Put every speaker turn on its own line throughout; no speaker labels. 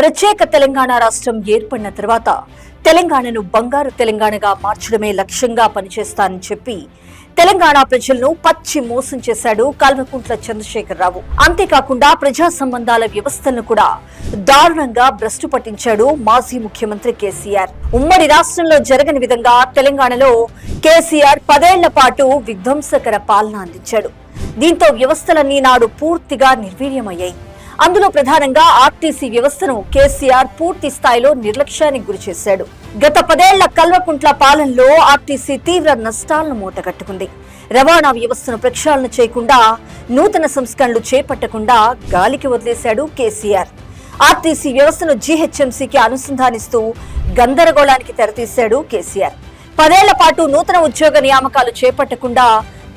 ప్రత్యేక తెలంగాణ రాష్ట్రం ఏర్పడిన తర్వాత తెలంగాణను బంగారు తెలంగాణగా మార్చడమే లక్ష్యంగా పనిచేస్తానని చెప్పి తెలంగాణ ప్రజలను పచ్చి మోసం చేశాడు కల్వకుంట్ల చంద్రశేఖరరావు. అంతేకాకుండా ప్రజా సంబంధాల వ్యవస్థలను కూడా దారుణంగా భ్రష్టు పట్టించాడు మాజీ ముఖ్యమంత్రి కేసీఆర్. ఉమ్మడి రాష్ట్రంలో జరగని విధంగా తెలంగాణలో కేసీఆర్ పదేళ్ళ పాటు విధ్వంసకర పాలన అందించాడు. దీంతో వ్యవస్థలన్నీ నాడు పూర్తిగా నిర్వీర్యమయ్యాయి. అందులో ప్రధానంగా ఆర్టీసీ వ్యవస్థను కేసీఆర్ పూర్తి స్థాయిలో నిర్లక్ష్యానికి గురిచేశాడు గత పదేళ్ళ కల్వకుంట్ల పాలనలో ఆర్టీసీ తీవ్ర నష్టాలను మూటగట్టుకుంది. రవాణా వ్యవస్థను ప్రక్షాళన చేయకుండా నూతన సంస్కరణలు చేపట్టకుండా గాలికి వదిలేశాడు కేసీఆర్. ఆర్టీసీ వ్యవస్థను జీహెచ్ఎంసీకి అనుసంధానిస్తూ గందరగోళానికి తెరతీశాడు కేసీఆర్. పదేళ్ళ పాటు నూతన ఉద్యోగ నియామకాలు చేపట్టకుండా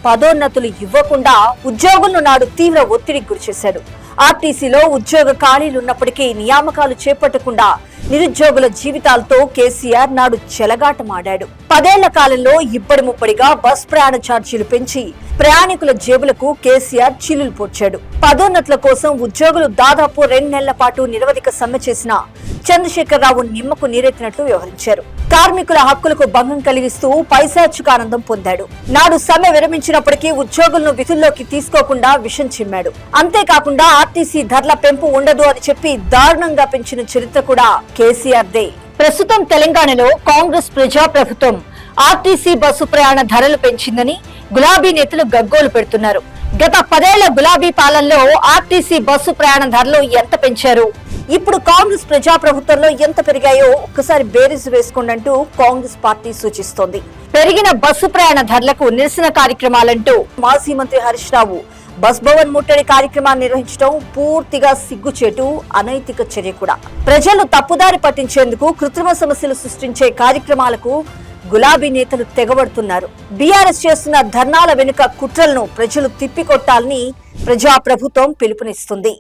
పదోన్నతులు ఇవ్వకుండా ఉద్యోగులను నాడు తీవ్ర ఒత్తిడికి గురిచేశాడు. ఆర్టీసీలో ఉద్యోగ ఖాళీలున్నప్పటికీ నియామకాలు చేపట్టకుండా నిరుద్యోగుల జీవితాలతో కేసీఆర్ నాడు చెలగాటమాడాడు. పదేళ్ళ కాలంలో ఇబ్బడి ముప్పడిగా బస్ ప్రయాణ ఛార్జీలు పెంచి ప్రయాణికుల జేబులకు కేసీఆర్ చిల్లులు పోడ్చాడు. పదోన్నతుల కోసం ఉద్యోగులు దాదాపు రెండు నెలల పాటు నిరవధిక సమ్మె చేసిన చంద్రశేఖరరావు నిమ్మకు నీరెత్తినట్లు వ్యవహరించారు. కార్మికుల హక్కులకు భంగం కలిగిస్తూ పైశాచిక ఆనందం పొందాడు. నాడు సమ్మె విరమించినప్పటికీ ఉద్యోగులను విధుల్లోకి తీసుకోకుండా విషం చిమ్మాడు. అంతేకాకుండా ఆర్టీసీ ధరల పెంపు ఉండదు అని చెప్పి దారుణంగా పెంచిన చరిత్ర కూడా కేసీఆర్ దే. ప్రస్తుతం తెలంగాణలో కాంగ్రెస్ ప్రజా ప్రభుత్వం ఆర్టీసీ బస్సు ప్రయాణ ధరలు పెంచిందని గులాబీ నేతలు గగ్గోలు పెడుతున్నారు. గత పదేళ్ళ గులాబీ పాలనలో ఆర్టీసీ బస్సు ప్రయాణ ధరలు ఎంత పెంచారు? ఇప్పుడు కాంగ్రెస్ ప్రజా ప్రభుత్వంలో ఎంత పెరిగాయో ఒక్కసారి బేరీజ్ వేసుకోండి అంటూ కాంగ్రెస్ పార్టీ సూచిస్తోంది. పెరిగిన బస్సు ప్రయాణ ధరలకు నిరసన కార్యక్రమాలంటూ మాజీ మంత్రి హరీష్ రావు బస్ భవన్ ముట్టడి కార్యక్రమాన్ని నిర్వహించడం పూర్తిగా సిగ్గుచేటు అనైతిక చర్య కూడా. ప్రజలు తప్పుదారి పట్టించేందుకు కృత్రిమ సమస్యలు సృష్టించే కార్యక్రమాలకు గులాబీ నేతలు తెగబడుతున్నారు. బీఆర్ఎస్ చేస్తున్న ధర్నాల వెనుక కుట్రలను ప్రజలు తిప్పికొట్టాలని ప్రజా ప్రభుత్వం పిలుపునిస్తుంది.